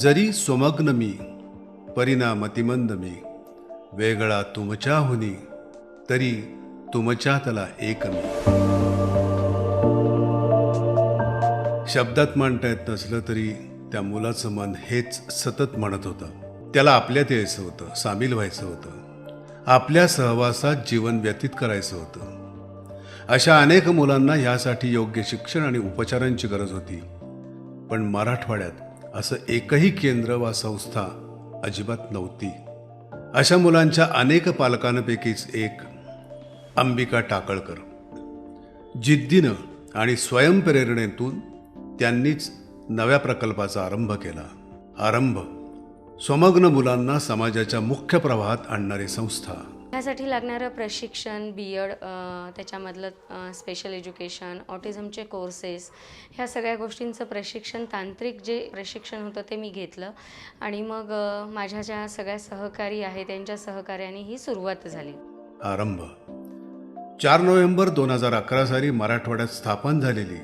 जरी सुमग्न मी परिणामतिमंद मी. वेगळा तुमच्याहुनी तरी तुमच्यातला एक मी. शब्दात मांडता येत नसलं तरी त्या मुलाचं मन हेच सतत म्हणत होतं. त्याला आपल्यात यायचं होतं सामील व्हायचं होतं. आपल्या सहवासात जीवन व्यतीत करायचं होतं. अशा अनेक मुलांना यासाठी योग्य शिक्षण आणि उपचारांची गरज होती. पण मराठवाड्यात असं एकही केंद्र वा संस्था अजिबात नव्हती. अशा मुलांच्या अनेक पालकांपैकीच एक अंबिका टाकळकर. जिद्दीनं आणि स्वयंप्रेरणेतून त्यांनीच नव्या प्रकल्पाचा आरंभ केला. आरंभ स्वमग्न मुलांना समाजाच्या मुख्य प्रवाहात आणणारी संस्था. ह्यासाठी लागणारं प्रशिक्षण बी एड त्याच्यामधलं स्पेशल एज्युकेशन ऑटिझमचे कोर्सेस ह्या सगळ्या गोष्टींचं प्रशिक्षण तांत्रिक जे प्रशिक्षण होतं ते मी घेतलं. आणि मग माझ्या ज्या सगळ्या सहकारी आहेत त्यांच्या सहकार्याने ही सुरुवात झाली. आरंभ. चार नोव्हेंबर दोन हजार अकरा साली मराठवाड्यात स्थापन झालेली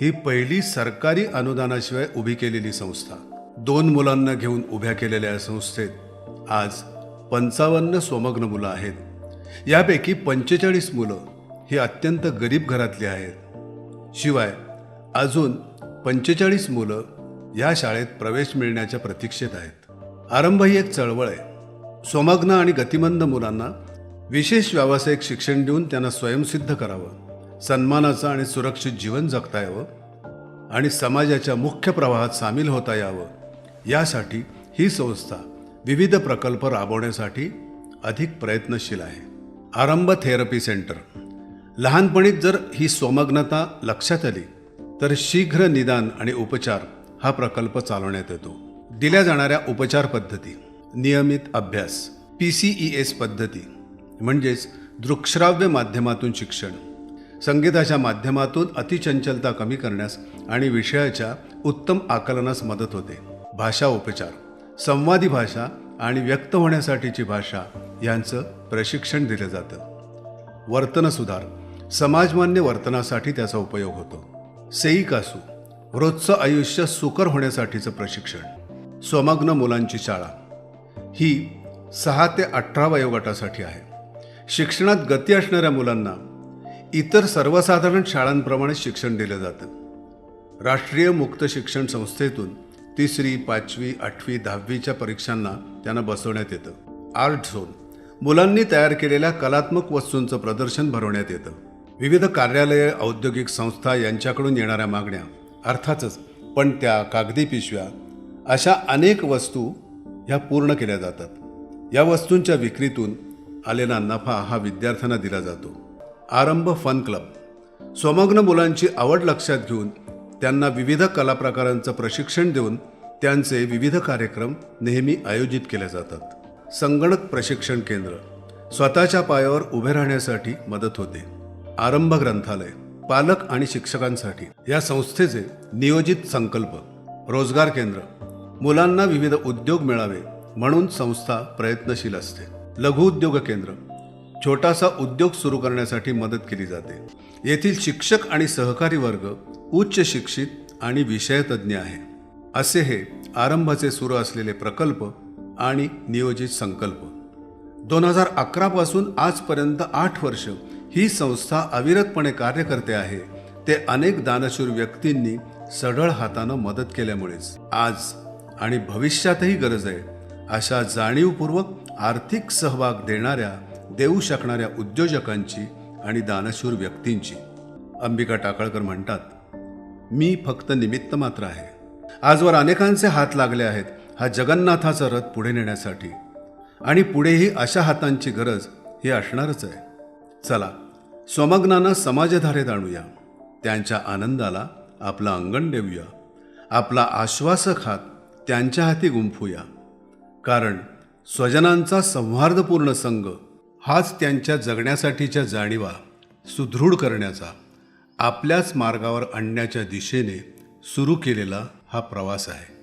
ही पहिली सरकारी अनुदानाशिवाय उभी केलेली संस्था. दोन मुलांना घेऊन उभ्या केलेल्या या संस्थेत आज पंचावन्न स्वमग्न मुलं आहेत. यापैकी पंचेचाळीस मुलं ही अत्यंत गरीब घरातली आहेत. शिवाय अजून पंचेचाळीस मुलं या शाळेत प्रवेश मिळण्याच्या प्रतीक्षेत आहेत. आरंभ ही एक चळवळ आहे. स्वमग्न आणि गतिमंद मुलांना विशेष व्यावसायिक शिक्षण देऊन त्यांना स्वयंसिद्ध करावं सन्मानाचं आणि सुरक्षित जीवन जगता यावं आणि समाजाच्या मुख्य प्रवाहात सामील होता यावं यासाठी ही संस्था विविध प्रकल्प राबवण्यासाठी अधिक प्रयत्नशील आहे. आरंभ थेरपी सेंटर. लहानपणीच जर ही स्वमग्नता लक्षात आली तर शीघ्र निदान आणि उपचार हा प्रकल्प चालवण्यात येतो. दिल्या जाणाऱ्या उपचार पद्धती. नियमित अभ्यास. पी सी ई एस पद्धती. म्हणजेच दृकश्राव्य माध्यमातून शिक्षण. संगीताच्या माध्यमातून अतिचंचलता कमी करण्यास आणि विषयाच्या उत्तम आकलनास मदत होते. भाषा उपचार. संवादी भाषा आणि व्यक्त होण्यासाठीची भाषा यांचं प्रशिक्षण दिलं जातं. वर्तन सुधार समाजमान्य वर्तनासाठी त्याचा उपयोग होतो. सेईकासू रोजचं आयुष्य सुकर होण्यासाठीचं प्रशिक्षण स्वमग्न मुलांची शाळा ही सहा ते अठरा वयोगटासाठी आहे. शिक्षणात गती असणाऱ्या मुलांना इतर सर्वसाधारण शाळांप्रमाणे शिक्षण दिलं जातं. राष्ट्रीय मुक्त शिक्षण संस्थेतून तिसरी पाचवी आठवी दहावीच्या परीक्षांना त्यांना बसवण्यात येतं. Art zone. मुलांनी तयार केलेल्या कलात्मक वस्तूंचं प्रदर्शन भरवण्यात येतं. विविध कार्यालये औद्योगिक संस्था यांच्याकडून येणाऱ्या मागण्या. अर्थातच पण त्या कागदी पिशव्या. अशा अनेक वस्तू ह्या पूर्ण केल्या जातात. या वस्तूंच्या विक्रीतून आलेला नफा हा विद्यार्थ्यांना दिला जातो. आरंभ फन क्लब. स्वमग्न मुलांची आवड लक्षात घेऊन त्यांना विविध कलाप्रकारांचं प्रशिक्षण देऊन त्यांचे विविध कार्यक्रम नेहमी आयोजित केले जातात. संगणक प्रशिक्षण केंद्र स्वतःच्या पायावर उभे राहण्यासाठी मदत होते. आरंभ ग्रंथालय पालक आणि शिक्षकांसाठी या संस्थेचे नियोजित संकल्प रोजगार केंद्र मुलांना विविध उद्योग मिळावे म्हणून संस्था प्रयत्नशील असते. लघुउद्योग केंद्र छोटासा उद्योग सुरू करण्यासाठी मदत केली जाते. येथील शिक्षक आणि सहकारी वर्ग उच्च शिक्षित आणि विषयतज्ञ आहे. असे हे आरंभाचे सुरू असलेले प्रकल्प आणि नियोजित संकल्प. दोन हजार अकरापासून आजपर्यंत आठ वर्ष ही संस्था अविरतपणे कार्य करते आहे. ते अनेक दानशूर व्यक्तींनी सढळ हातानं मदत केल्यामुळेच आज आणि भविष्यातही गरज आहे अशा जाणीवपूर्वक आर्थिक सहभाग देणाऱ्या देऊ शकणाऱ्या उद्योजकांची आणि दानशूर व्यक्तींची. अंबिका टाकळकर म्हणतात मी फक्त निमित्त मात्र आहे. आजवर अनेकांचे हात लागले आहेत हा जगन्नाथाचा रथ पुढे नेण्यासाठी. आणि पुढेही अशा हातांची गरज ही असणारच आहे. चला स्वमग्नानं समाजधारेत आणूया. त्यांच्या आनंदाला आपलं अंगण देऊया. आपला आश्वासक हात त्यांच्या हाती गुंफूया. कारण स्वजनांचा संहार्दपूर्ण संघ हाच त्यांच्या जगण्यासाठीच्या जाणीवा सुदृढ करण्याचा आपल्याच मार्गावर आणण्याच्या दिशेने सुरू केलेला हा प्रवास आहे.